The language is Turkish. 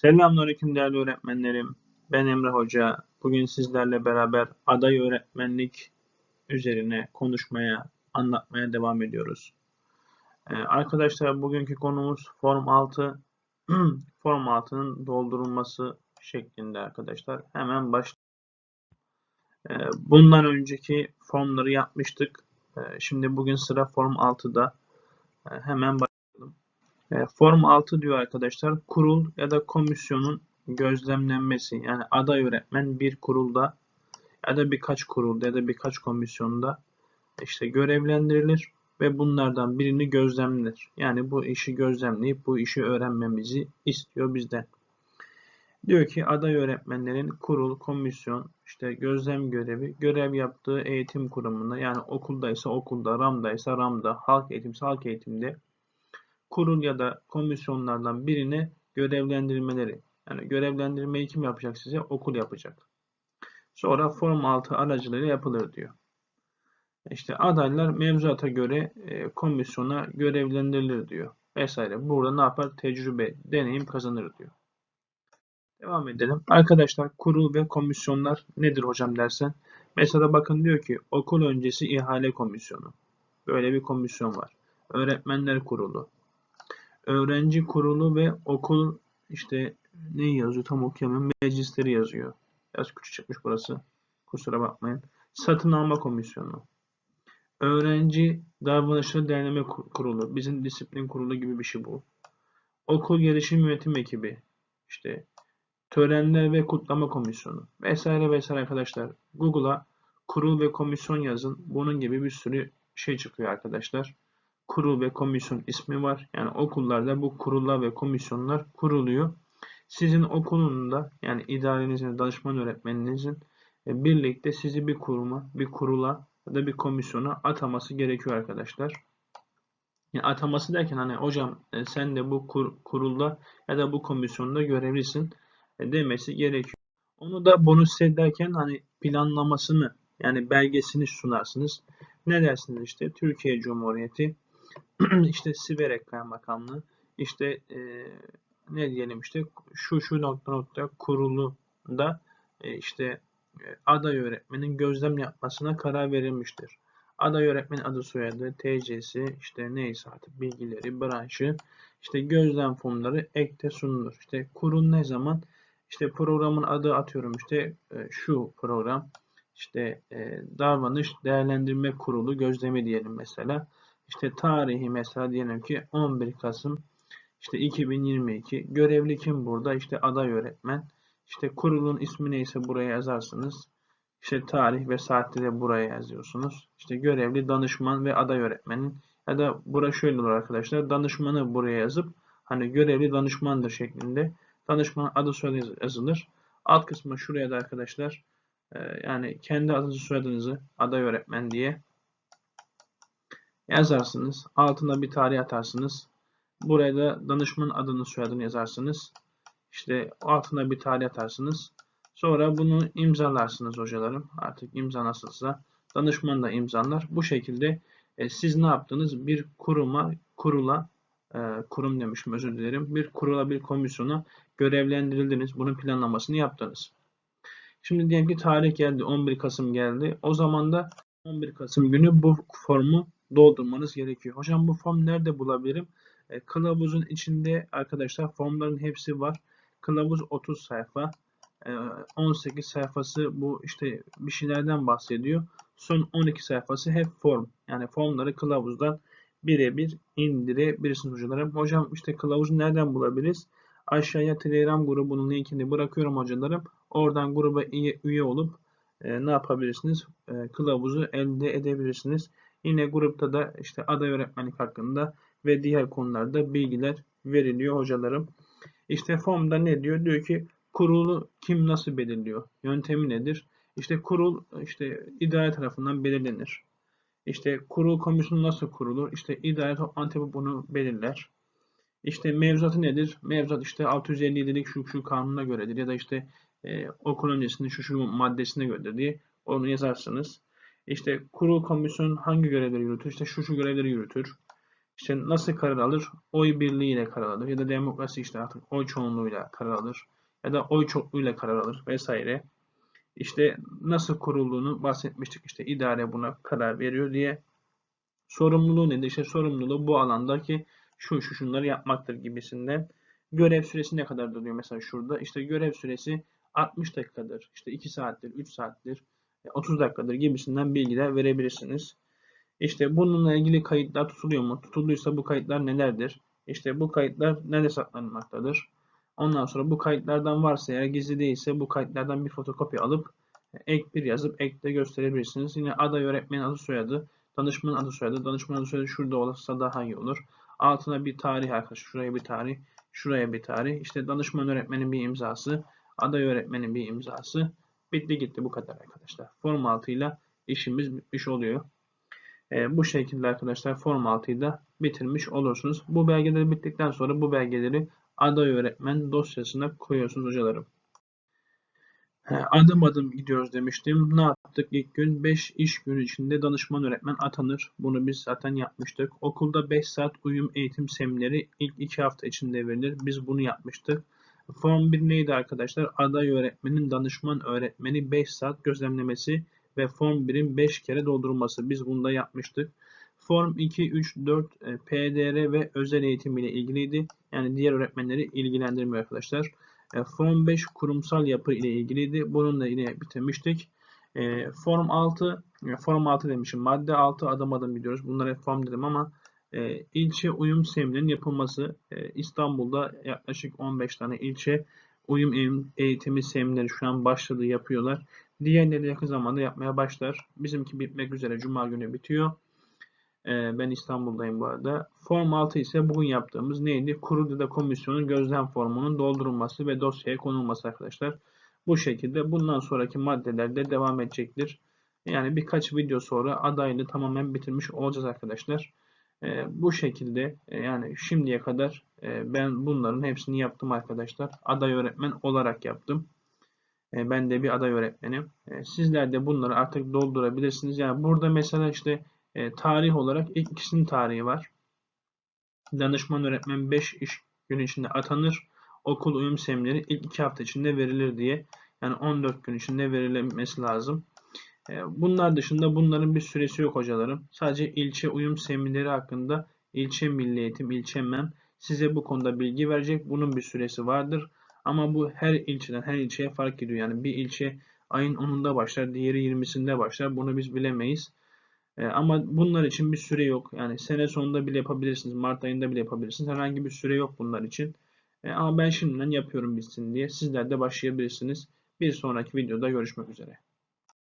Selamünaleyküm değerli öğretmenlerim. Ben Emre Hoca. Bugün sizlerle beraber aday öğretmenlik üzerine konuşmaya, anlatmaya devam ediyoruz. Ee, arkadaşlar bugünkü konumuz Form 6. Form 6'nın doldurulması şeklinde arkadaşlar. Hemen başlayalım. Ee, bundan önceki formları yapmıştık. Ee, şimdi bugün sıra Form 6'da. Ee, hemen başlayalım. E, Form 6 diyor arkadaşlar. Kurul ya da komisyonun gözlemlenmesi. Yani aday öğretmen bir kurulda ya da birkaç kurulda ya da birkaç komisyonda işte görevlendirilir ve bunlardan birini gözlemler. Yani bu işi gözlemleyip bu işi öğrenmemizi istiyor bizden. Diyor ki aday öğretmenlerin kurul, komisyon, işte gözlem görevi, görev yaptığı eğitim kurumunda yani okuldaysa okulda, RAM'daysa RAM'da, halk eğitimse halk eğitimde kurul ya da komisyonlardan birine görevlendirmeleri. Yani görevlendirmeyi kim yapacak size? Okul yapacak. Sonra form 6 aracılığıyla yapılır diyor. İşte adaylar mevzuata göre e, komisyona görevlendirilir diyor. Vesaire. Burada ne yapar? Tecrübe, deneyim kazanır diyor. Devam edelim. Arkadaşlar kurul ve komisyonlar nedir hocam dersen. Mesela bakın diyor ki okul öncesi ihale komisyonu. Böyle bir komisyon var. Öğretmenler kurulu. Öğrenci kurulu ve okul işte ne yazıyor tam okuyamıyorum. Meclisleri yazıyor. Biraz küçük çıkmış burası. Kusura bakmayın. Satın alma komisyonu. Öğrenci davranışları derleme kurulu. Bizim disiplin kurulu gibi bir şey bu. Okul gelişim yönetim ekibi. İşte törenler ve kutlama komisyonu. Vesaire vesaire arkadaşlar. Google'a kurul ve komisyon yazın. Bunun gibi bir sürü şey çıkıyor arkadaşlar kurul ve komisyon ismi var. Yani okullarda bu kurullar ve komisyonlar kuruluyor. Sizin okulunda yani idarenizin, danışman öğretmeninizin e, birlikte sizi bir kuruma, bir kurula ya da bir komisyona ataması gerekiyor arkadaşlar. Yani ataması derken hani hocam e, sen de bu kur, kurulda ya da bu komisyonda görevlisin e, demesi gerekiyor. Onu da bonus ederken hani planlamasını yani belgesini sunarsınız. Ne dersiniz işte Türkiye Cumhuriyeti işte Siverek Kaymakamlığı işte e, ne diyelim işte şu şu nokta nokta kurulu da e, işte e, aday öğretmenin gözlem yapmasına karar verilmiştir. Aday öğretmen adı soyadı, TC'si, işte neyse artık bilgileri, branşı, işte gözlem formları ekte sunulur. İşte kurul ne zaman? İşte programın adı atıyorum işte e, şu program, işte e, davranış değerlendirme kurulu gözlemi diyelim mesela. İşte tarihi mesela diyelim ki 11 Kasım işte 2022. Görevli kim burada? İşte aday öğretmen. İşte kurulun ismi neyse buraya yazarsınız. İşte tarih ve saati de buraya yazıyorsunuz. İşte görevli danışman ve aday öğretmenin ya da bura şöyle olur arkadaşlar. Danışmanı buraya yazıp hani görevli danışmandır şeklinde danışman adı soyadı yazılır. Alt kısmı şuraya da arkadaşlar yani kendi adınızı soyadınızı aday öğretmen diye yazarsınız. Altına bir tarih atarsınız. Buraya da danışman adını soyadını yazarsınız. İşte altına bir tarih atarsınız. Sonra bunu imzalarsınız hocalarım. Artık imza nasılsa danışman da imzalar. Bu şekilde e, siz ne yaptınız? Bir kuruma, kurula, e, kurum demişim özür dilerim. Bir kurula, bir komisyona görevlendirildiniz. Bunun planlamasını yaptınız. Şimdi diyelim ki tarih geldi. 11 Kasım geldi. O zaman da 11 Kasım günü bu formu doldurmanız gerekiyor. Hocam bu form nerede bulabilirim? E, kılavuzun içinde arkadaşlar formların hepsi var. Kılavuz 30 sayfa. E, 18 sayfası bu işte bir şeylerden bahsediyor. Son 12 sayfası hep form. Yani formları kılavuzdan birebir indirebilirsiniz hocalarım. Hocam işte kılavuzu nereden bulabiliriz? Aşağıya Telegram grubunun linkini bırakıyorum hocalarım. Oradan gruba üye olup e, ne yapabilirsiniz? E, kılavuzu elde edebilirsiniz. Yine grupta da işte aday öğretmenlik hakkında ve diğer konularda bilgiler veriliyor hocalarım. İşte formda ne diyor? Diyor ki kurulu kim nasıl belirliyor? Yöntemi nedir? İşte kurul işte idare tarafından belirlenir. İşte kurul komisyonu nasıl kurulur? İşte idare toplantı bunu belirler. İşte mevzuatı nedir? Mevzuat işte 657'lik şu şu kanuna göredir ya da işte e, okul öncesinde şu şu maddesine göredir diye onu yazarsınız. İşte kurul komisyon hangi görevleri yürütür? İşte şu şu görevleri yürütür. İşte nasıl karar alır? Oy birliğiyle karar alır. Ya da demokrasi işte artık oy çoğunluğuyla karar alır. Ya da oy çokluğuyla karar alır vesaire. İşte nasıl kurulduğunu bahsetmiştik. İşte idare buna karar veriyor diye. Sorumluluğu nedir? İşte sorumluluğu bu alandaki şu şu şunları yapmaktır gibisinden. Görev süresi ne kadar duruyor mesela şurada? İşte görev süresi 60 dakikadır. İşte 2 saattir, 3 saattir, 30 dakikadır gibisinden bilgiler verebilirsiniz. İşte bununla ilgili kayıtlar tutuluyor mu? Tutulduysa bu kayıtlar nelerdir? İşte bu kayıtlar nerede saklanmaktadır? Ondan sonra bu kayıtlardan varsa eğer gizli değilse bu kayıtlardan bir fotokopi alıp ek bir yazıp ekte gösterebilirsiniz. Yine aday öğretmenin adı soyadı, danışmanın adı soyadı, danışmanın adı soyadı şurada olursa daha iyi olur. Altına bir tarih arkadaşlar, şuraya bir tarih, şuraya bir tarih. İşte danışman öğretmenin bir imzası, aday öğretmenin bir imzası. Bitti gitti bu kadar arkadaşlar. Form 6 ile işimiz bitmiş oluyor. E, bu şekilde arkadaşlar form 6'yı da bitirmiş olursunuz. Bu belgeleri bittikten sonra bu belgeleri aday öğretmen dosyasına koyuyorsunuz hocalarım. Adım adım gidiyoruz demiştim. Ne yaptık ilk gün? 5 iş günü içinde danışman öğretmen atanır. Bunu biz zaten yapmıştık. Okulda 5 saat uyum eğitim semineri ilk 2 hafta içinde verilir. Biz bunu yapmıştık. Form 1 neydi arkadaşlar? Aday öğretmenin danışman öğretmeni 5 saat gözlemlemesi ve Form 1'in 5 kere doldurulması. Biz bunu da yapmıştık. Form 2, 3, 4 PDR ve özel eğitim ile ilgiliydi. Yani diğer öğretmenleri ilgilendirmiyor arkadaşlar. E, Form 5 kurumsal yapı ile ilgiliydi. Bununla yine bitirmiştik. E, Form 6, e, Form 6 demişim. Madde 6 adım adım gidiyoruz. Bunlara form dedim ama ilçe uyum seminerinin yapılması İstanbul'da yaklaşık 15 tane ilçe uyum eğitimi semineri şu an başladı yapıyorlar. Diğerleri yakın zamanda yapmaya başlar. Bizimki bitmek üzere. Cuma günü bitiyor. Ee, ben İstanbul'dayım bu arada. Form 6 ise bugün yaptığımız neydi? Kurulu komisyonun gözlem formunun doldurulması ve dosyaya konulması arkadaşlar. Bu şekilde bundan sonraki maddelerde devam edecektir. Yani birkaç video sonra adayını tamamen bitirmiş olacağız arkadaşlar. Ee, bu şekilde e, yani şimdiye kadar e, ben bunların hepsini yaptım arkadaşlar. Aday öğretmen olarak yaptım. E, ben de bir aday öğretmenim. E, sizler de bunları artık doldurabilirsiniz. Yani burada mesela işte e, tarih olarak ilk ikisinin tarihi var. Danışman öğretmen 5 iş günü içinde atanır. Okul uyum semineri ilk 2 hafta içinde verilir diye. Yani 14 gün içinde verilmesi lazım. Bunlar dışında bunların bir süresi yok hocalarım. Sadece ilçe uyum semineri hakkında ilçe milli eğitim, ilçe MEM size bu konuda bilgi verecek. Bunun bir süresi vardır. Ama bu her ilçeden her ilçeye fark ediyor. Yani bir ilçe ayın 10'unda başlar, diğeri 20'sinde başlar. Bunu biz bilemeyiz. E, ama bunlar için bir süre yok. Yani sene sonunda bile yapabilirsiniz. Mart ayında bile yapabilirsiniz. Herhangi bir süre yok bunlar için. E, ama ben şimdiden yapıyorum bitsin diye. Sizler de başlayabilirsiniz. Bir sonraki videoda görüşmek üzere.